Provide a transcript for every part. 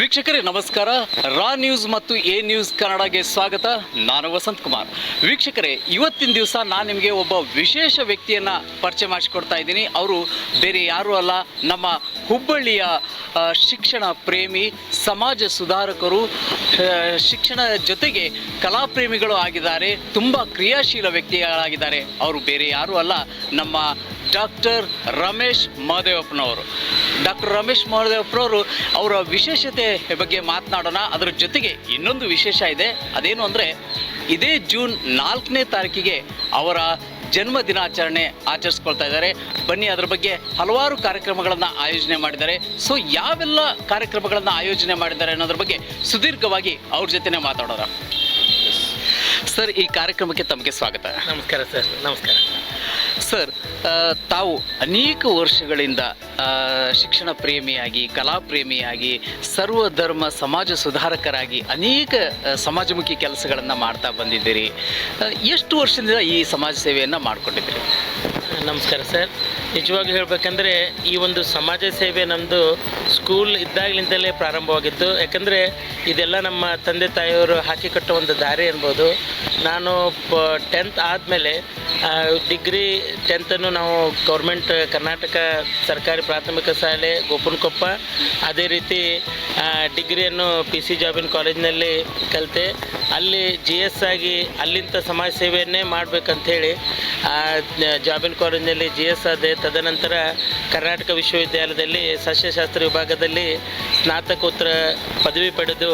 ವೀಕ್ಷಕರೇ, ನಮಸ್ಕಾರ. ರಾ ನ್ಯೂಸ್ ಮತ್ತು ಎ ನ್ಯೂಸ್ ಕನ್ನಡಗೆ ಸ್ವಾಗತ. ನಾನು ವಸಂತ್ ಕುಮಾರ್. ವೀಕ್ಷಕರೇ, ಇವತ್ತಿನ ದಿವಸ ನಾನು ನಿಮಗೆ ಒಬ್ಬ ವಿಶೇಷ ವ್ಯಕ್ತಿಯನ್ನು ಪರಿಚಯ ಮಾಡಿಸಿಕೊಡ್ತಾ ಇದ್ದೀನಿ. ಅವರು ಬೇರೆ ಯಾರೂ ಅಲ್ಲ, ನಮ್ಮ ಹುಬ್ಬಳ್ಳಿಯ ಶಿಕ್ಷಣ ಪ್ರೇಮಿ, ಸಮಾಜ ಸುಧಾರಕರು ಶಿಕ್ಷಣ ಜೊತೆಗೆ ಕಲಾಪ್ರೇಮಿಗಳು ಆಗಿದ್ದಾರೆ. ತುಂಬ ಕ್ರಿಯಾಶೀಲ ವ್ಯಕ್ತಿಗಳಾಗಿದ್ದಾರೆ. ಅವರು ಬೇರೆ ಯಾರೂ ಅಲ್ಲ, ನಮ್ಮ ಡಾಕ್ಟರ್ ರಮೇಶ್ ಮಹದೇವಪ್ಪನವರು ಡಾಕ್ಟರ್ ರಮೇಶ್ ಮಹದೇವಪ್ಪನವರು ಅವರ ವಿಶೇಷತೆ ಬಗ್ಗೆ ಮಾತನಾಡೋಣ. ಅದರ ಜೊತೆಗೆ ಇನ್ನೊಂದು ವಿಶೇಷ ಇದೆ. ಅದೇನು ಅಂದರೆ ಇದೇ ಜೂನ್ ನಾಲ್ಕನೇ ತಾರೀಕಿಗೆ ಅವರ ಜನ್ಮ ದಿನಾಚರಣೆ ಆಚರಿಸ್ಕೊಳ್ತಾ ಇದ್ದಾರೆ. ಬನ್ನಿ ಅದರ ಬಗ್ಗೆ ಹಲವಾರು ಕಾರ್ಯಕ್ರಮಗಳನ್ನು ಆಯೋಜನೆ ಮಾಡಿದ್ದಾರೆ. ಸೊ ಯಾವೆಲ್ಲ ಕಾರ್ಯಕ್ರಮಗಳನ್ನು ಆಯೋಜನೆ ಮಾಡಿದ್ದಾರೆ ಅನ್ನೋದ್ರ ಬಗ್ಗೆ ಸುದೀರ್ಘವಾಗಿ ಅವ್ರ ಜೊತೆನೇ ಮಾತಾಡೋಣ. ಸರ್ ಈ ಕಾರ್ಯಕ್ರಮಕ್ಕೆ ತಮಗೆ ಸ್ವಾಗತ. ನಮಸ್ಕಾರ ಸರ್ ನಮಸ್ಕಾರ. ಸರ್ ತಾವು ಅನೇಕ ವರ್ಷಗಳಿಂದ ಶಿಕ್ಷಣ ಪ್ರೇಮಿಯಾಗಿ, ಕಲಾ ಪ್ರೇಮಿಯಾಗಿ, ಸರ್ವಧರ್ಮ ಸಮಾಜ ಸುಧಾರಕರಾಗಿ ಅನೇಕ ಸಮಾಜಮುಖಿ ಕೆಲಸಗಳನ್ನು ಮಾಡ್ತಾ ಬಂದಿದ್ದೀರಿ. ಎಷ್ಟು ವರ್ಷದಿಂದ ಈ ಸಮಾಜ ಸೇವೆಯನ್ನು ಮಾಡಿಕೊಂಡಿದ್ದೀರಿ? ನಮಸ್ಕಾರ ಸರ್. ನಿಜವಾಗಿ ಹೇಳಬೇಕಂದ್ರೆ ಈ ಒಂದು ಸಮಾಜ ಸೇವೆ ನಮ್ಮದು ಸ್ಕೂಲ್ ಇದ್ದಾಗಲಿಂದಲೇ ಪ್ರಾರಂಭವಾಗಿತ್ತು ಯಾಕಂದರೆ ಇದೆಲ್ಲ ನಮ್ಮ ತಂದೆ ತಾಯಿಯವರು ಹಾಕಿ ಕಟ್ಟೋ ಒಂದು ದಾರಿ ಅನ್ಬೋದು. ನಾನು ಟೆಂತ್ ಆದಮೇಲೆ ಡಿಗ್ರಿ ಟೆಂತನ್ನು ನಾವು ಗೌರ್ಮೆಂಟ್ ಕರ್ನಾಟಕ ಸರ್ಕಾರಿ ಪ್ರಾಥಮಿಕ ಶಾಲೆ ಗೋಪನಕೊಪ್ಪ, ಅದೇ ರೀತಿ ಡಿಗ್ರಿಯನ್ನು ಪಿ ಸಿ ಜಾಬಿನ್ ಕಾಲೇಜ್ನಲ್ಲಿ ಕಲಿತೆ. ಅಲ್ಲಿ ಜಿ ಎಸ್ ಆಗಿ ಅಲ್ಲಿಂದ ಸಮಾಜ ಸೇವೆಯನ್ನೇ ಮಾಡಬೇಕಂಥೇಳಿ ಜಾಬಿನ್ ಕಾಲೇಜ್ನಲ್ಲಿ ಜಿ ಎಸ್ ಆದೆ ತದನಂತರ ಕರ್ನಾಟಕ ವಿಶ್ವವಿದ್ಯಾಲಯದಲ್ಲಿ ಸಸ್ಯಶಾಸ್ತ್ರ ವಿಭಾಗದಲ್ಲಿ ಸ್ನಾತಕೋತ್ತರ ಪದವಿ ಪಡೆದು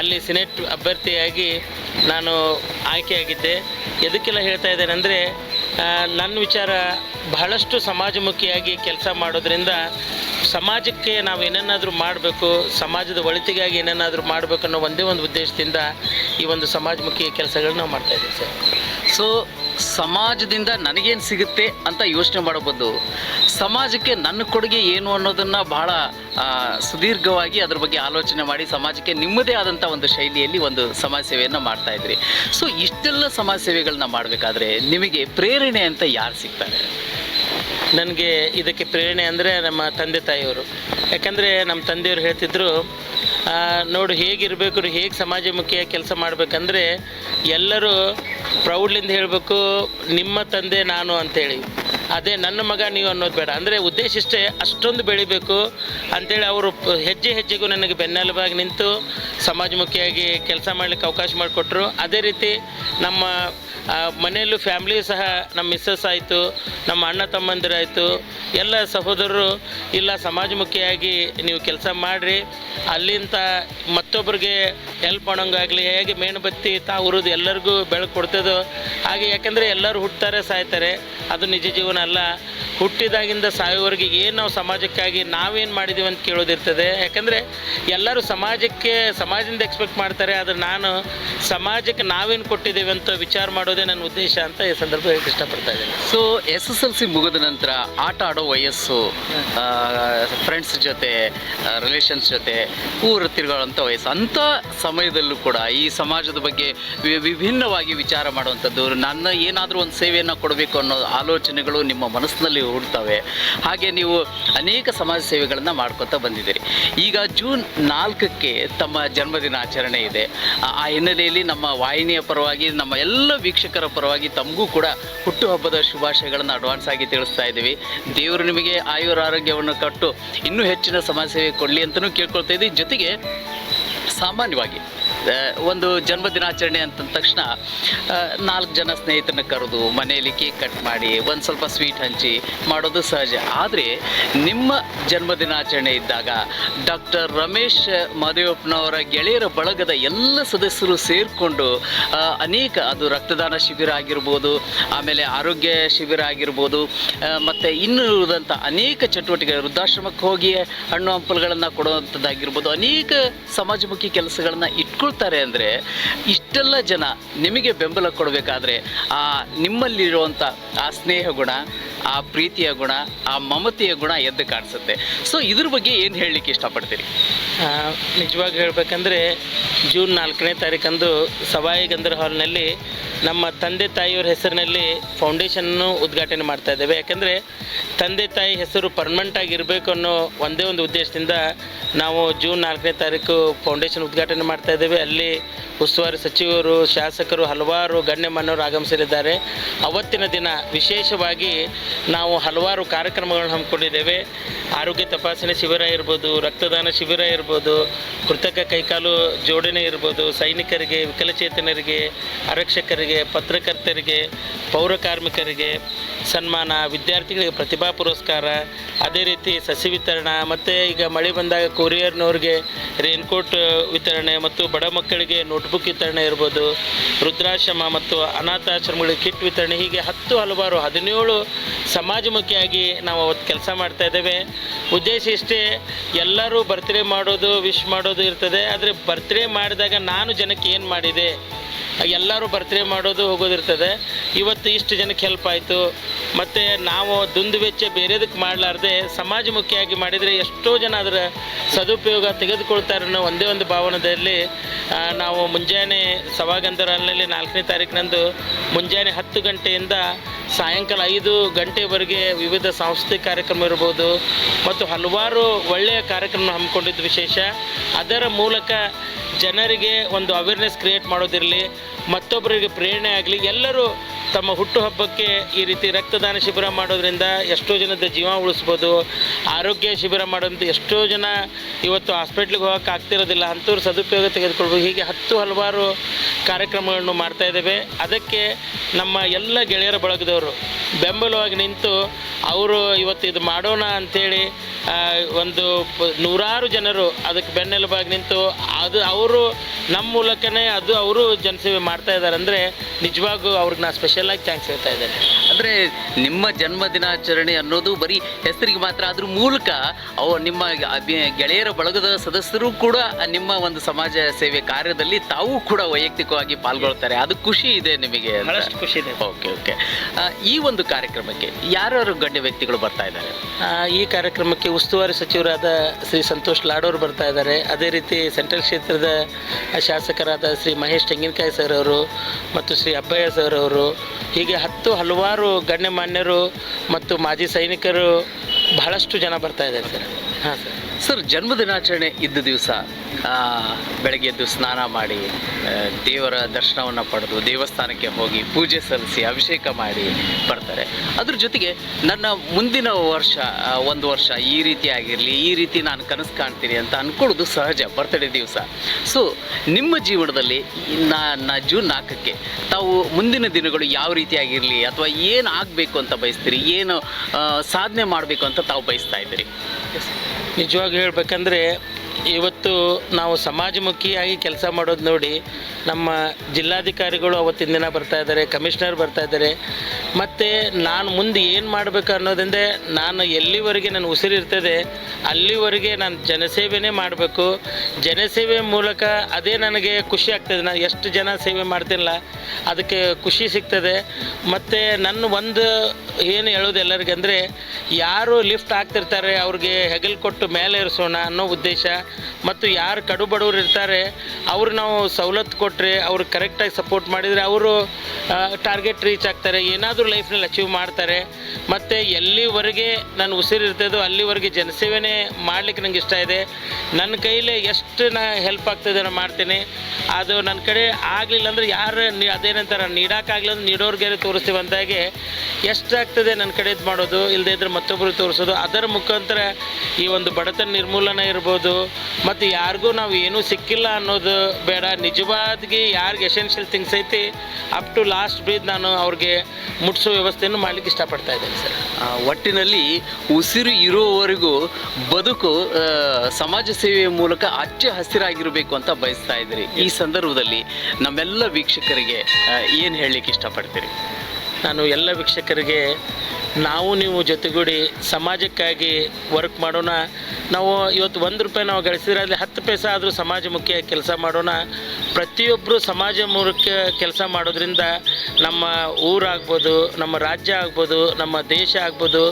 ಅಲ್ಲಿ ಸಿನೆಟ್ ಅಭ್ಯರ್ಥಿಯಾಗಿ ನಾನು ಆಯ್ಕೆಯಾಗಿದ್ದೆ. ಎದಕ್ಕೆಲ್ಲ ಹೇಳ್ತಾ ಇದ್ದೇನೆ ಅಂದರೆ ನನ್ನ ವಿಚಾರ ಬಹಳಷ್ಟು ಸಮಾಜಮುಖಿಯಾಗಿ ಕೆಲಸ ಮಾಡೋದ್ರಿಂದ ಸಮಾಜಕ್ಕೆ ನಾವು ಏನನ್ನಾದರೂ ಮಾಡಬೇಕು, ಸಮಾಜದ ಒಳಿತಿಗಾಗಿ ಏನನ್ನಾದರೂ ಮಾಡಬೇಕು ಅನ್ನೋ ಒಂದೇ ಒಂದು ಉದ್ದೇಶದಿಂದ ಈ ಒಂದು ಸಮಾಜಮುಖಿ ಕೆಲಸಗಳನ್ನ ನಾವು ಮಾಡ್ತಾಯಿದ್ದೀವಿ ಸರ್. ಸೊ ಸಮಾಜದಿಂದ ನನಗೇನು ಸಿಗುತ್ತೆ ಅಂತ ಯೋಚನೆ ಮಾಡಬಹುದು. ಸಮಾಜಕ್ಕೆ ನನ್ನ ಕೊಡುಗೆ ಏನು ಅನ್ನೋದನ್ನು ಬಹಳ ಸುದೀರ್ಘವಾಗಿ ಅದ್ರ ಬಗ್ಗೆ ಆಲೋಚನೆ ಮಾಡಿ ಸಮಾಜಕ್ಕೆ ನಿಮ್ಮದೇ ಆದಂಥ ಒಂದು ಶೈಲಿಯಲ್ಲಿ ಒಂದು ಸಮಾಜ ಸೇವೆಯನ್ನು ಮಾಡ್ತಾ ಇದ್ರಿ. ಸೊ ಇಷ್ಟೆಲ್ಲ ಸಮಾಜ ಸೇವೆಗಳನ್ನ ಮಾಡಬೇಕಾದ್ರೆ ನಿಮಗೆ ಪ್ರೇರಣೆ ಅಂತ ಯಾರು ಸಿಗ್ತಾರೆ? ನನಗೆ ಇದಕ್ಕೆ ಪ್ರೇರಣೆ ಅಂದರೆ ನಮ್ಮ ತಂದೆ ತಾಯಿಯವರು. ಯಾಕಂದರೆ ನಮ್ಮ ತಂದೆಯವರು ಹೇಳ್ತಿದ್ರು ನೋಡು, ಹೇಗಿರಬೇಕು ಹೇಗೆ ಸಮಾಜಮುಖಿಯಾಗಿ ಕೆಲಸ ಮಾಡಬೇಕಂದ್ರೆ ಎಲ್ಲರೂ ಪ್ರೌಡ್ಲಿಂದ ಹೇಳಬೇಕು, ನಿಮ್ಮ ತಂದೆ ನಾನು ಅಂತೇಳಿ. ಅದೇ ನನ್ನ ಮಗ ನೀವು ಅನ್ನೋದು ಬೇಡ. ಅಂದರೆ ಉದ್ದೇಶ ಇಷ್ಟೇ, ಅಷ್ಟೊಂದು ಬೆಳಿಬೇಕು ಅಂತೇಳಿ ಅವರು ಹೆಜ್ಜೆ ಹೆಜ್ಜೆಗೂ ನನಗೆ ಬೆನ್ನೆಲುಬಾಗಿ ನಿಂತು ಸಮಾಜಮುಖಿಯಾಗಿ ಕೆಲಸ ಮಾಡಲಿಕ್ಕೆ ಅವಕಾಶ ಮಾಡಿಕೊಟ್ರು. ಅದೇ ರೀತಿ ನಮ್ಮ ಮನೆಯಲ್ಲೂ ಫ್ಯಾಮ್ಲಿ ಸಹ ನಮ್ಮ ಮಿಸ್ಸಸ್ ಆಯಿತು, ನಮ್ಮ ಅಣ್ಣ ತಮ್ಮಂದಿರಾಯಿತು ಎಲ್ಲ ಸಹೋದರರು, ಇಲ್ಲ ಸಮಾಜಮುಖಿಯಾಗಿ ನೀವು ಕೆಲಸ ಮಾಡಿರಿ, ಅಲ್ಲಿಂದ ಮತ್ತೊಬ್ಬರಿಗೆ ಹೆಲ್ಪ್ ಮಾಡೋಂಗಾಗಲಿ, ಹೇಗೆ ಮೇಣಬತ್ತಿ ತಾ ಉರಿದು ಎಲ್ಲರಿಗೂ ಬೆಳಕು ಕೊಡ್ತದೋ, ಹಾಗೆ ಯಾಕೆಂದರೆ ಎಲ್ಲರೂ ಹುಟ್ತಾರೆ, ಸಾಯ್ತಾರೆ, ಅದು ನಿಜ ಜೀವನ ಅಲ್ಲ. ಹುಟ್ಟಿದಾಗಿಂದ ಸಾಯುವವರೆಗೆ ಏನು ನಾವು ಸಮಾಜಕ್ಕಾಗಿ ನಾವೇನು ಮಾಡಿದ್ದೀವಿ ಅಂತ ಕೇಳೋದಿರ್ತದೆ. ಯಾಕಂದರೆ ಎಲ್ಲರೂ ಸಮಾಜಕ್ಕೆ, ಸಮಾಜದಿಂದ ಎಕ್ಸ್ಪೆಕ್ಟ್ ಮಾಡ್ತಾರೆ, ಆದರೆ ನಾನು ಸಮಾಜಕ್ಕೆ ನಾವೇನು ಕೊಟ್ಟಿದ್ದೇವೆ ಅಂತ ವಿಚಾರ ಮಾಡೋದೇ ನನ್ನ ಉದ್ದೇಶ ಅಂತ ಈ ಸಂದರ್ಭ ಹೇಳಕ್ಕೆ ಇಷ್ಟಪಡ್ತಾ ಇದ್ದೇನೆ. So S S L C ಮುಗಿದ ನಂತರ ಆಟ ಆಡೋ ವಯಸ್ಸು ಫ್ರೆಂಡ್ಸ್ ಜೊತೆ ರಿಲೇಷನ್ಸ್ ಜೊತೆ ಊರು ತಿರುಗಾಡುವಂಥ ವಯಸ್ಸು ಅಂಥ ಸಮಯದಲ್ಲೂ ಕೂಡ ಈ ಸಮಾಜದ ಬಗ್ಗೆ ವಿಭಿನ್ನವಾಗಿ ವಿಚಾರ ಮಾಡುವಂಥದ್ದು ನನ್ನ ಏನಾದರೂ ಒಂದು ಸೇವೆಯನ್ನು ಕೊಡಬೇಕು ಅನ್ನೋ ಆಲೋಚನೆಗಳು ನಿಮ್ಮ ಮನಸ್ಸಿನಲ್ಲಿ ಹುಡ್ತವೆ ಹಾಗೆ ನೀವು ಅನೇಕ ಸಮಾಜ ಸೇವೆಗಳನ್ನು ಮಾಡ್ಕೊತಾ ಬಂದಿದ್ದೀರಿ. ಈಗ ಜೂನ್ ನಾಲ್ಕಕ್ಕೆ ತಮ್ಮ ಜನ್ಮದಿನ ಆಚರಣೆ ಇದೆ. ಆ- ಹಿನ್ನೆಲೆಯಲ್ಲಿ ನಮ್ಮ ವಾಹಿನಿಯ ಪರವಾಗಿ ನಮ್ಮ ಎಲ್ಲ ವೀಕ್ಷಕರ ಪರವಾಗಿ ತಮಗೂ ಕೂಡ ಹುಟ್ಟುಹಬ್ಬದ ಶುಭಾಶಯಗಳನ್ನು ಅಡ್ವಾನ್ಸ್ ಆಗಿ ತಿಳಿಸ್ತಾ ಇದ್ದೀವಿ. ದೇವರು ನಿಮಗೆ ಆಯುರ ಆರೋಗ್ಯವನ್ನು ಕಟ್ಟು ಇನ್ನೂ ಹೆಚ್ಚಿನ ಸಮಾಜ ಸೇವೆ ಕೊಡಲಿ ಅಂತಲೂ ಕೇಳ್ಕೊಳ್ತಾ ಇದ್ದೀವಿ. ಜೊತೆಗೆ ಸಾಮಾನ್ಯವಾಗಿ ಒಂದು ಜನ್ಮ ದಿನಾಚರಣೆ ಅಂತ ತಕ್ಷಣ ನಾಲ್ಕು ಜನ ಸ್ನೇಹಿತರನ್ನ ಕರೆದು ಮನೆಯಲ್ಲಿ ಕೇಕ್ ಕಟ್ ಮಾಡಿ, ಒಂದು ಸ್ವಲ್ಪ ಸ್ವೀಟ್ ಹಂಚಿ ಮಾಡೋದು ಸಹಜ. ಆದರೆ ನಿಮ್ಮ ಜನ್ಮ ದಿನಾಚರಣೆ ಇದ್ದಾಗ ಡಾಕ್ಟರ್ ರಮೇಶ್ ಮಾದೇವಪ್ಪನವರ ಗೆಳೆಯರ ಬಳಗದ ಎಲ್ಲ ಸದಸ್ಯರು ಸೇರಿಕೊಂಡು ಅನೇಕ ಅದು ರಕ್ತದಾನ ಶಿಬಿರ ಆಗಿರ್ಬೋದು, ಆಮೇಲೆ ಆರೋಗ್ಯ ಶಿಬಿರ ಆಗಿರ್ಬೋದು ಮತ್ತು ಇನ್ನು ಇರುವುದಂಥ ಅನೇಕ ಚಟುವಟಿಕೆ ವೃದ್ಧಾಶ್ರಮಕ್ಕೆ ಹೋಗಿ ಹಣ್ಣು ಹಂಪಲುಗಳನ್ನು ಕೊಡುವಂಥದ್ದಾಗಿರ್ಬೋದು ಅನೇಕ ಸಮಾಜಮುಖಿ ಕೆಲಸಗಳನ್ನು ಇಟ್ಕೊಳ್ತಾರೆ ಅಂದರೆ ಇಷ್ಟೆಲ್ಲ ಜನ ನಿಮಗೆ ಬೆಂಬಲ ಕೊಡಬೇಕಾದ್ರೆ ಆ ನಿಮ್ಮಲ್ಲಿರುವಂಥ ಆ ಸ್ನೇಹ ಗುಣ ಆ ಪ್ರೀತಿಯ ಗುಣ, ಆ ಮಮತೆಯ ಗುಣ ಎದ್ದು ಕಾಣಿಸುತ್ತೆ. ಸೊ ಇದ್ರ ಬಗ್ಗೆ ಏನು ಹೇಳಲಿಕ್ಕೆ ಇಷ್ಟಪಡ್ತೀರಿ? ನಿಜವಾಗಿ ಹೇಳಬೇಕಂದ್ರೆ, ಜೂನ್ ನಾಲ್ಕನೇ ತಾರೀಕಂದು ಸವಾಯಿ ಗಂಧರ್ ಹಾಲ್ನಲ್ಲಿ ನಮ್ಮ ತಂದೆ ತಾಯಿಯವ್ರ ಹೆಸರಿನಲ್ಲಿ ಫೌಂಡೇಶನ್ನು ಉದ್ಘಾಟನೆ ಮಾಡ್ತಾ ಇದ್ದೇವೆ. ಯಾಕಂದರೆ, ತಂದೆ ತಾಯಿ ಹೆಸರು ಪರ್ಮನೆಂಟ್ ಆಗಿರಬೇಕು ಅನ್ನೋ ಒಂದೇ ಒಂದು ಉದ್ದೇಶದಿಂದ ನಾವು ಜೂನ್ ನಾಲ್ಕನೇ ತಾರೀಕು ಫೌಂಡೇಶನ್ ಉದ್ಘಾಟನೆ ಮಾಡ್ತಾ ಇದ್ದೇವೆ. ಅಲ್ಲಿ ಉಸ್ತುವಾರಿ ಸಚಿವರು, ಶಾಸಕರು ಹಲವಾರು ಗಣ್ಯಮಾನ್ಯವರು ಆಗಮಿಸಲಿದ್ದಾರೆ. ಅವತ್ತಿನ ದಿನ ವಿಶೇಷವಾಗಿ ನಾವು ಹಲವಾರು ಕಾರ್ಯಕ್ರಮಗಳನ್ನು ಹಮ್ಮಿಕೊಂಡಿದ್ದೇವೆ. ಆರೋಗ್ಯ ತಪಾಸಣೆ ಶಿಬಿರ ಇರ್ಬೋದು, ರಕ್ತದಾನ ಶಿಬಿರ ಇರ್ಬೋದು, ಕೃತಕ ಕೈಕಾಲು ಜೋಡಣೆ ಇರ್ಬೋದು, ಸೈನಿಕರಿಗೆ, ವಿಕಲಚೇತನರಿಗೆ, ಆರಕ್ಷಕರಿಗೆ, ಪತ್ರಕರ್ತರಿಗೆ, ಪೌರ ಕಾರ್ಮಿಕರಿಗೆ ಸನ್ಮಾನ, ವಿದ್ಯಾರ್ಥಿಗಳಿಗೆ ಪ್ರತಿಭಾ ಪುರಸ್ಕಾರ, ಅದೇ ರೀತಿ ಸಸಿ ವಿತರಣಾ, ಮತ್ತು ಈಗ ಮಳೆ ಬಂದಾಗ ಕೊರಿಯರ್ನವ್ರಿಗೆ ರೇನ್ಕೋಟ್ ವಿತರಣೆ ಮತ್ತು ಬಡ ಮಕ್ಕಳಿಗೆ ನೋಟ್ಬುಕ್ ವಿತರಣೆ ಇರ್ಬೋದು, ವೃದ್ಧಾಶ್ರಮ ಮತ್ತು ಅನಾಥಾಶ್ರಮಗಳಿಗೆ ಕಿಟ್ ವಿತರಣೆ, ಹೀಗೆ ಹತ್ತು ಹಲವಾರು ಹದಿನೇಳು ಸಮಾಜಮುಖಿಯಾಗಿ ನಾವು ಅವತ್ತು ಕೆಲಸ ಮಾಡ್ತಾ ಇದ್ದೇವೆ. ಉದ್ದೇಶ ಇಷ್ಟೇ, ಎಲ್ಲರೂ ಬರ್ತ್ಡೇ ಮಾಡೋದು ವಿಶ್ ಮಾಡೋದು ಇರ್ತದೆ. ಆದರೆ ಬರ್ತ್ಡೇ ಮಾಡಿದಾಗ ನಾನು ಜನಕ್ಕೆ ಏನು ಮಾಡಿದೆ? ಎಲ್ಲರೂ ಬರ್ತ್ಡೇ ಮಾಡೋದು ಹೋಗೋದಿರ್ತದೆ. ಇವತ್ತು ಇಷ್ಟು ಜನಕ್ಕೆ ಹೆಲ್ಪ್ ಆಯಿತು. ಮತ್ತು ನಾವು ದುಂದು ವೆಚ್ಚ ಬೇರೆದಕ್ಕೆ ಮಾಡಲಾರ್ದೆ ಸಮಾಜಮುಖಿಯಾಗಿ ಮಾಡಿದರೆ ಎಷ್ಟೋ ಜನ ಅದರ ಸದುಪಯೋಗ ತೆಗೆದುಕೊಳ್ತಾರೆ ಅನ್ನೋ ಒಂದೇ ಒಂದು ಭಾವನದಲ್ಲಿ ನಾವು ಮುಂಜಾನೆ ಸವಾಗಂಧರಲ್ಲಿ ನಾಲ್ಕನೇ ತಾರೀಕಿನಂದು ಮುಂಜಾನೆ ಹತ್ತು ಗಂಟೆಯಿಂದ ಸಾಯಂಕಾಲ ಐದು ಗಂಟೆವರೆಗೆ ವಿವಿಧ ಸಾಂಸ್ಕೃತಿಕ ಕಾರ್ಯಕ್ರಮ ಇರ್ಬೋದು ಮತ್ತು ಹಲವಾರು ಒಳ್ಳೆಯ ಕಾರ್ಯಕ್ರಮ ಹಮ್ಮಿಕೊಂಡಿದ್ದು ವಿಶೇಷ. ಅದರ ಮೂಲಕ ಜನರಿಗೆ ಒಂದು ಅವೇರ್ನೆಸ್ ಕ್ರಿಯೇಟ್ ಮಾಡೋದಿರಲಿ, ಮತ್ತೊಬ್ಬರಿಗೆ ಪ್ರೇರಣೆ ಆಗಲಿ, ಎಲ್ಲರೂ ತಮ್ಮ ಹುಟ್ಟುಹಬ್ಬಕ್ಕೆ ಈ ರೀತಿ ರಕ್ತದಾನ ಶಿಬಿರ ಮಾಡೋದ್ರಿಂದ ಎಷ್ಟೋ ಜನದ ಜೀವ ಉಳಿಸ್ಬೋದು, ಆರೋಗ್ಯ ಶಿಬಿರ ಮಾಡೋದ್ರಿಂದ ಎಷ್ಟೋ ಜನ ಇವತ್ತು ಹಾಸ್ಪಿಟ್ಲಿಗೆ ಹೋಗೋಕೆ ಆಗ್ತಿರೋದಿಲ್ಲ, ಅಂಥವ್ರು ಸದುಪಯೋಗ ತೆಗೆದುಕೊಳ್ಬೋದು ಹೀಗೆ ಹತ್ತು ಹಲವಾರು ಕಾರ್ಯಕ್ರಮಗಳನ್ನು ಮಾಡ್ತಾ ಇದ್ದೇವೆ. ಅದಕ್ಕೆ ನಮ್ಮ ಎಲ್ಲ ಗೆಳೆಯರ ಬಳಗದವರು ಬೆಂಬಲವಾಗಿ ನಿಂತು, ಅವರು ಇವತ್ತು ಇದು ಮಾಡೋಣ ಅಂಥೇಳಿ ಒಂದು ನೂರಾರು ಜನರು ಅದಕ್ಕೆ ಬೆನ್ನೆಲುಬಾಗಿ ನಿಂತು ಅದು ಅವರು ನಮ್ಮ ಮೂಲಕನೇ ಅದು ಅವರು ಜನಸೇವೆ ಮಾಡ್ತಾ ಇದ್ದಾರೆ ಅಂದರೆ ನಿಜವಾಗೂ ಅವ್ರಿಗೆ ನಾನು ಸ್ಪೆಷಲಾಗಿ ಥ್ಯಾಂಕ್ಸ್ ಹೇಳ್ತಾ ಇದ್ದೇನೆ. ಅಂದರೆ ನಿಮ್ಮ ಜನ್ಮ ದಿನಾಚರಣೆ ಅನ್ನೋದು ಬರೀ ಹೆಸರಿಗೆ ಮಾತ್ರ ಅದ್ರ ಮೂಲಕ ಅವು ನಿಮ್ಮ ಗೆಳೆಯರ ಬಳಗದ ಸದಸ್ಯರು ಕೂಡ ನಿಮ್ಮ ಒಂದು ಸಮಾಜ ಸೇವೆ ಕಾರ್ಯದಲ್ಲಿ ತಾವು ಕೂಡ ವೈಯಕ್ತಿಕವಾಗಿ ಪಾಲ್ಗೊಳ್ತಾರೆ. ಅದು ಖುಷಿ ಇದೆ ನಿಮಗೆ ಖುಷಿ ಇದೆ. Okay okay. ಈ ಒಂದು ಕಾರ್ಯಕ್ರಮಕ್ಕೆ ಯಾರ್ಯಾರು ಗಣ್ಯ ವ್ಯಕ್ತಿಗಳು ಬರ್ತಾ ಇದ್ದಾರೆ? ಈ ಕಾರ್ಯಕ್ರಮಕ್ಕೆ ಉಸ್ತುವಾರಿ ಸಚಿವರಾದ ಶ್ರೀ ಸಂತೋಷ್ ಲಾಡೋರು ಬರ್ತಾ ಇದ್ದಾರೆ. ಅದೇ ರೀತಿ ಸೆಂಟ್ರಲ್ ಕ್ಷೇತ್ರದ ಶಾಸಕರಾದ ಶ್ರೀ ಮಹೇಶ್ ತೆಂಗಿನಕಾಯಿ ಸರ್ ಅವರು ಮತ್ತು ಶ್ರೀ ಅಬ್ಬಯ್ಯ ಸರ್ ಅವರು, ಹೀಗೆ ಹತ್ತು ಹಲವಾರು ಗಣ್ಯಮಾನ್ಯರು ಮತ್ತು ಮಾಜಿ ಸೈನಿಕರು ಬಹಳಷ್ಟು ಜನ ಬರ್ತಾ ಇದ್ದಾರೆ ಸರ್. ಹಾಂ ಸರ್. ಸರ್, ಜನ್ಮದಿನಾಚರಣೆ ಇದ್ದ ದಿವಸ ಬೆಳಗ್ಗೆ ಎದ್ದು ಸ್ನಾನ ಮಾಡಿ ದೇವರ ದರ್ಶನವನ್ನು ಪಡೆದು ದೇವಸ್ಥಾನಕ್ಕೆ ಹೋಗಿ ಪೂಜೆ ಸಲ್ಲಿಸಿ ಅಭಿಷೇಕ ಮಾಡಿ ಬರ್ತಾರೆ. ಅದ್ರ ಜೊತೆಗೆ ನನ್ನ ಮುಂದಿನ ವರ್ಷ ಒಂದು ವರ್ಷ ಈ ರೀತಿ ಆಗಿರಲಿ, ಈ ರೀತಿ ನಾನು ಕನಸು ಕಾಣ್ತೀನಿ ಅಂತ ಅಂದ್ಕೊಳ್ಳೋದು ಸಹಜ, ಬರ್ತಡೇ ದಿವಸ. ಸೊ ನಿಮ್ಮ ಜೀವನದಲ್ಲಿ ನನ್ನ ಜೂನ್ ನಾಲ್ಕಕ್ಕೆ ತಾವು ಮುಂದಿನ ದಿನಗಳು ಯಾವ ರೀತಿಯಾಗಿರಲಿ ಅಥವಾ ಏನು ಆಗಬೇಕು ಅಂತ ಬಯಸ್ತೀರಿ, ಏನು ಸಾಧನೆ ಮಾಡಬೇಕು ಅಂತ ತಾವು ಬಯಸ್ತಾ ಇದ್ದೀರಿ? ನಿಜವಾಗಿ ಹೇಳಬೇಕಂದ್ರೆ, ಇವತ್ತು ನಾವು ಸಮಾಜಮುಖಿಯಾಗಿ ಕೆಲಸ ಮಾಡೋದು ನೋಡಿ, ನಮ್ಮ ಜಿಲ್ಲಾಧಿಕಾರಿಗಳು ಅವತ್ತಿನ ದಿನ ಬರ್ತಾ ಇದ್ದಾರೆ, ಕಮಿಷನರ್ ಬರ್ತಾ ಇದ್ದಾರೆ. ಮತ್ತು ನಾನು ಮುಂದೆ ಏನು ಮಾಡಬೇಕು ಅನ್ನೋದಂದರೆ ನಾನು ಎಲ್ಲಿವರೆಗೆ ನನ್ನ ಉಸಿರಿರ್ತದೆ ಅಲ್ಲಿವರೆಗೆ ನಾನು ಜನಸೇವೆನೇ ಮಾಡಬೇಕು. ಜನಸೇವೆ ಮೂಲಕ ಅದೇ ನನಗೆ ಖುಷಿ ಆಗ್ತದೆ. ನಾನು ಎಷ್ಟು ಜನ ಸೇವೆ ಮಾಡ್ತಿಲ್ಲ ಅದಕ್ಕೆ ಖುಷಿ ಸಿಗ್ತದೆ. ಮತ್ತು ನನ್ನ ಒಂದು ಏನು ಹೇಳೋದು ಎಲ್ಲರಿಗೆ ಅಂದರೆ ಯಾರು ಲಿಫ್ಟ್ ಆಗ್ತಿರ್ತಾರೆ ಅವ್ರಿಗೆ ಹೆಗಲು ಕೊಟ್ಟು ಮೇಲೆ ಇರಿಸೋಣ ಅನ್ನೋ ಉದ್ದೇಶ. ಮತ್ತು ಯಾರು ಕಡು ಬಡವರು ಇರ್ತಾರೆ, ಅವ್ರು ನಾವು ಸವಲತ್ತು ಕೊಟ್ಟರೆ ಅವ್ರು ಕರೆಕ್ಟಾಗಿ ಸಪೋರ್ಟ್ ಮಾಡಿದರೆ ಅವರು ಟಾರ್ಗೆಟ್ ರೀಚ್ ಆಗ್ತಾರೆ, ಏನಾದರೂ ಲೈಫ್ನಲ್ಲಿ ಅಚೀವ್ ಮಾಡ್ತಾರೆ. ಮತ್ತು ಎಲ್ಲಿವರೆಗೆ ನಾನು ಉಸಿರಿರ್ತದೋ ಅಲ್ಲಿವರೆಗೆ ಜನಸೇವೆನೇ ಮಾಡ್ಲಿಕ್ಕೆ ನಂಗೆ ಇಷ್ಟ ಇದೆ. ನನ್ನ ಕೈಲೇ ಎಷ್ಟು ನಾ ಹೆಲ್ಪ್ ಆಗ್ತದೆ ನಾನು ಮಾಡ್ತೀನಿ. ಅದು ನನ್ನ ಕಡೆ ಆಗಲಿಲ್ಲ ಅಂದರೆ ಯಾರು ಅದೇನಂತಾರೆ ನೀಡೋಕ್ಕಾಗಲಿಲ್ಲ ಅಂದ್ರೆ ನೀಡೋರ್ಗೆ ತೋರಿಸ್ತೀವಿ ಅಂದಾಗೆ ಎಷ್ಟಾಗ್ತದೆ ನನ್ನ ಕಡೆ ಇದು ಮಾಡೋದು ಇಲ್ಲದೇ ಇದ್ರೆ ಮತ್ತೊಬ್ಬರು ತೋರಿಸೋದು. ಅದರ ಮುಖಾಂತರ ಈ ಒಂದು ಬಡತನ ನಿರ್ಮೂಲನೆ ಇರ್ಬೋದು. ಮತ್ತು ಯಾರಿಗೂ ನಾವು ಏನೂ ಸಿಕ್ಕಿಲ್ಲ ಅನ್ನೋದು ಬೇಡ. ನಿಜವಾದಿಗೆ ಯಾರಿಗೆ ಎಸೆನ್ಷಿಯಲ್ ಥಿಂಗ್ಸ್ ಐತಿ ಅಪ್ ಟು ಲಾಸ್ಟ್ ಬ್ರೀದ್ ನಾನು ಅವ್ರಿಗೆ ಮುಟ್ಸೋ ವ್ಯವಸ್ಥೆಯನ್ನು ಮಾಡ್ಲಿಕ್ಕೆ ಇಷ್ಟಪಡ್ತಾ ಇದ್ದೇನೆ ಸರ್. ಒಟ್ಟಿನಲ್ಲಿ ಉಸಿರು ಇರೋವರೆಗೂ ಬದುಕು ಸಮಾಜ ಸೇವೆಯ ಮೂಲಕ ಅಚ್ಚ ಹಸಿರಾಗಿರಬೇಕು ಅಂತ ಬಯಸ್ತಾ ಇದ್ದೀರಿ. ಈ ಸಂದರ್ಭದಲ್ಲಿ ನಮ್ಮೆಲ್ಲ ವೀಕ್ಷಕರಿಗೆ ಏನು ಹೇಳಲಿಕ್ಕೆ ಇಷ್ಟಪಡ್ತೀರಿ? ನಾನು ಎಲ್ಲ ವೀಕ್ಷಕರಿಗೆ ನಾವು ನೀವು ಜೊತೆಗೂಡಿ ಸಮಾಜಕ್ಕಾಗಿ ವರ್ಕ್ ಮಾಡೋಣ. ನಾವು ಇವತ್ತು ಒಂದು ರೂಪಾಯಿ ನಾವು ಗಳಿಸಿದ್ರೆ ಅಲ್ಲಿ ಹತ್ತು ಪೈಸೆ ಆದರೂ ಸಮಾಜಮುಖಿಯಾಗಿ ಕೆಲಸ ಮಾಡೋಣ. ಪ್ರತಿಯೊಬ್ಬರು ಸಮಾಜ ಮೂಲಕ್ಕೆ ಕೆಲಸ ಮಾಡೋದ್ರಿಂದ ನಮ್ಮ ಊರಾಗ್ಬೋದು, ನಮ್ಮ ರಾಜ್ಯ ಆಗ್ಬೋದು, ನಮ್ಮ ದೇಶ ಆಗ್ಬೋದು,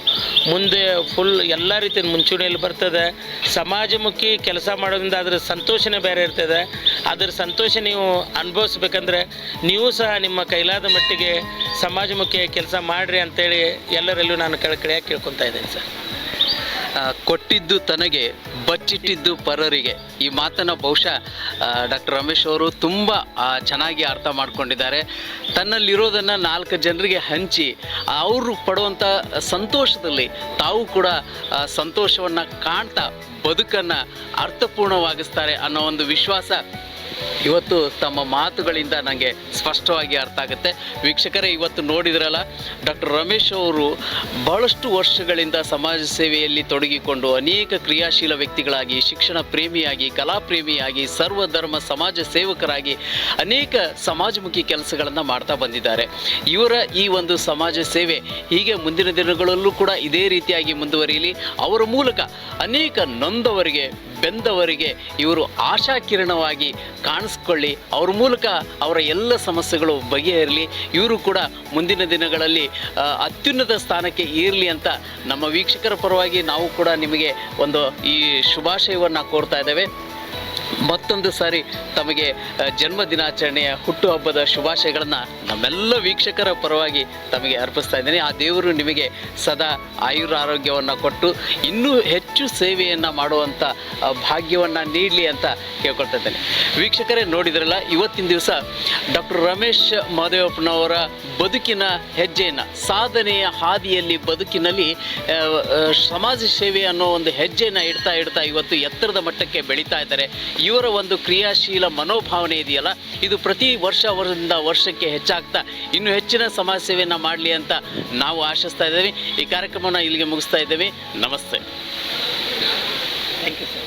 ಮುಂದೆ ಫುಲ್ ಎಲ್ಲ ರೀತಿಯ ಮುಂಚೂಣಿಯಲ್ಲಿ ಬರ್ತದೆ. ಸಮಾಜಮುಖಿ ಕೆಲಸ ಮಾಡೋದ್ರಿಂದ ಅದರ ಸಂತೋಷನೇ ಬೇರೆ ಇರ್ತದೆ. ಅದರ ಸಂತೋಷ ನೀವು ಅನುಭವಿಸ್ಬೇಕಂದ್ರೆ ನೀವು ಸಹ ನಿಮ್ಮ ಕೈಲಾದ ಮಟ್ಟಿಗೆ ಸಮಾಜಮುಖಿ ಕೆಲಸ ಮಾಡಿರಿ ಅಂತೇಳಿ ಎಲ್ಲರಲ್ಲೂ ನಾನು ಕಳಕಳಿಯಾಗಿ ಕೇಳ್ಕೊತಾ ಇದ್ದೇನೆ ಸರ್. ಕೊಟ್ಟಿದ್ದು ತನಗೆ ಬಚ್ಚಿಟ್ಟಿದ್ದು ಪರರಿಗೆ. ಈ ಮಾತನ್ನು ಬಹುಶಃ ಡಾಕ್ಟರ್ ರಮೇಶ್ ಅವರು ತುಂಬ ಚೆನ್ನಾಗಿ ಅರ್ಥ ಮಾಡ್ಕೊಂಡಿದ್ದಾರೆ. ತನ್ನಲ್ಲಿರೋದನ್ನು ನಾಲ್ಕು ಜನರಿಗೆ ಹಂಚಿ, ಅವರು ಪಡುವಂಥ ಸಂತೋಷದಲ್ಲಿ ತಾವು ಕೂಡ ಸಂತೋಷವನ್ನು ಕಾಣ್ತಾ ಬದುಕನ್ನು ಅರ್ಥಪೂರ್ಣವಾಗಿಸ್ತಾರೆ ಅನ್ನೋ ಒಂದು ವಿಶ್ವಾಸ ಇವತ್ತು ತಮ್ಮ ಮಾತುಗಳಿಂದ ನನಗೆ ಸ್ಪಷ್ಟವಾಗಿ ಅರ್ಥ ಆಗುತ್ತೆ. ವೀಕ್ಷಕರೇ, ಇವತ್ತು ನೋಡಿದ್ರಲ್ಲ, ಡಾಕ್ಟರ್ ರಮೇಶ್ ಅವರು ಬಹಳಷ್ಟು ವರ್ಷಗಳಿಂದ ಸಮಾಜ ಸೇವೆಯಲ್ಲಿ ತೊಡಗಿಕೊಂಡು ಅನೇಕ ಕ್ರಿಯಾಶೀಲ ವ್ಯಕ್ತಿಗಳಾಗಿ, ಶಿಕ್ಷಣ ಪ್ರೇಮಿಯಾಗಿ, ಕಲಾ ಪ್ರೇಮಿಯಾಗಿ, ಸರ್ವಧರ್ಮ ಸಮಾಜ ಸೇವಕರಾಗಿ ಅನೇಕ ಸಮಾಜಮುಖಿ ಕೆಲಸಗಳನ್ನು ಮಾಡ್ತಾ ಬಂದಿದ್ದಾರೆ. ಇವರ ಈ ಒಂದು ಸಮಾಜ ಸೇವೆ ಹೀಗೆ ಮುಂದಿನ ದಿನಗಳಲ್ಲೂ ಕೂಡ ಇದೇ ರೀತಿಯಾಗಿ ಮುಂದುವರಿಯಲಿ. ಅವರ ಮೂಲಕ ಅನೇಕ ನೊಂದವರಿಗೆ ಬೆಂದವರಿಗೆ ಇವರು ಆಶಾಕಿರಣವಾಗಿ ಕಾಣಿಸ್ಕೊಳ್ಳಿ. ಅವ್ರ ಮೂಲಕ ಅವರ ಎಲ್ಲ ಸಮಸ್ಯೆಗಳು ಬಗೆಹರಲಿ. ಇವರು ಕೂಡ ಮುಂದಿನ ದಿನಗಳಲ್ಲಿ ಅತ್ಯುನ್ನತ ಸ್ಥಾನಕ್ಕೆ ಇರಲಿ ಅಂತ ನಮ್ಮ ವೀಕ್ಷಕರ ಪರವಾಗಿ ನಾವು ಕೂಡ ನಿಮಗೆ ಒಂದು ಈ ಶುಭಾಶಯವನ್ನು ಕೋರ್ತಾ ಇದ್ದೇವೆ. ಮತ್ತೊಂದು ಸಾರಿ ತಮಗೆ ಜನ್ಮ ದಿನಾಚರಣೆಯ ಹುಟ್ಟುಹಬ್ಬದ ಶುಭಾಶಯಗಳನ್ನು ನಮ್ಮೆಲ್ಲ ವೀಕ್ಷಕರ ಪರವಾಗಿ ತಮಗೆ ಅರ್ಪಿಸ್ತಾ ಇದ್ದೀನಿ. ಆ ದೇವರು ನಿಮಗೆ ಸದಾ ಆಯುರ ಆರೋಗ್ಯವನ್ನು ಕೊಟ್ಟು ಇನ್ನೂ ಹೆಚ್ಚು ಸೇವೆಯನ್ನು ಮಾಡುವಂಥ ಭಾಗ್ಯವನ್ನು ನೀಡಲಿ ಅಂತ ಕೇಳ್ಕೊಳ್ತಾ ಇದ್ದೇನೆ. ವೀಕ್ಷಕರೇ, ನೋಡಿದ್ರಲ್ಲ, ಇವತ್ತಿನ ದಿವಸ ಡಾಕ್ಟರ್ ರಮೇಶ್ ಮಹದೇವಪ್ಪನವರ ಬದುಕಿನ ಹೆಜ್ಜೆಯನ್ನು, ಸಾಧನೆಯ ಹಾದಿಯಲ್ಲಿ ಬದುಕಿನಲ್ಲಿ ಸಮಾಜ ಸೇವೆ ಅನ್ನೋ ಒಂದು ಹೆಜ್ಜೆಯನ್ನು ಇಡ್ತಾ ಇಡ್ತಾ ಇವತ್ತು ಎತ್ತರದ ಮಟ್ಟಕ್ಕೆ ಬೆಳೀತಾ ಇದ್ದಾರೆ. ಇವರ ಒಂದು ಕ್ರಿಯಾಶೀಲ ಮನೋಭಾವನೆ ಇದೆಯಲ್ಲ, ಇದು ಪ್ರತಿ ವರ್ಷ ವರ್ಷದಿಂದ ವರ್ಷಕ್ಕೆ ಹೆಚ್ಚಾಗ್ತಾ, ಇನ್ನು ಹೆಚ್ಚಿನ ಸಮಾಜ ಸೇವೆಯನ್ನು ಮಾಡಲಿ ಅಂತ ನಾವು ಆಶಿಸ್ತಾ ಇದ್ದೇವೆ. ಈ ಕಾರ್ಯಕ್ರಮವನ್ನು ಇಲ್ಲಿಗೆ ಮುಗಿಸ್ತಾ ಇದ್ದೇವೆ. ನಮಸ್ತೆ. Thank you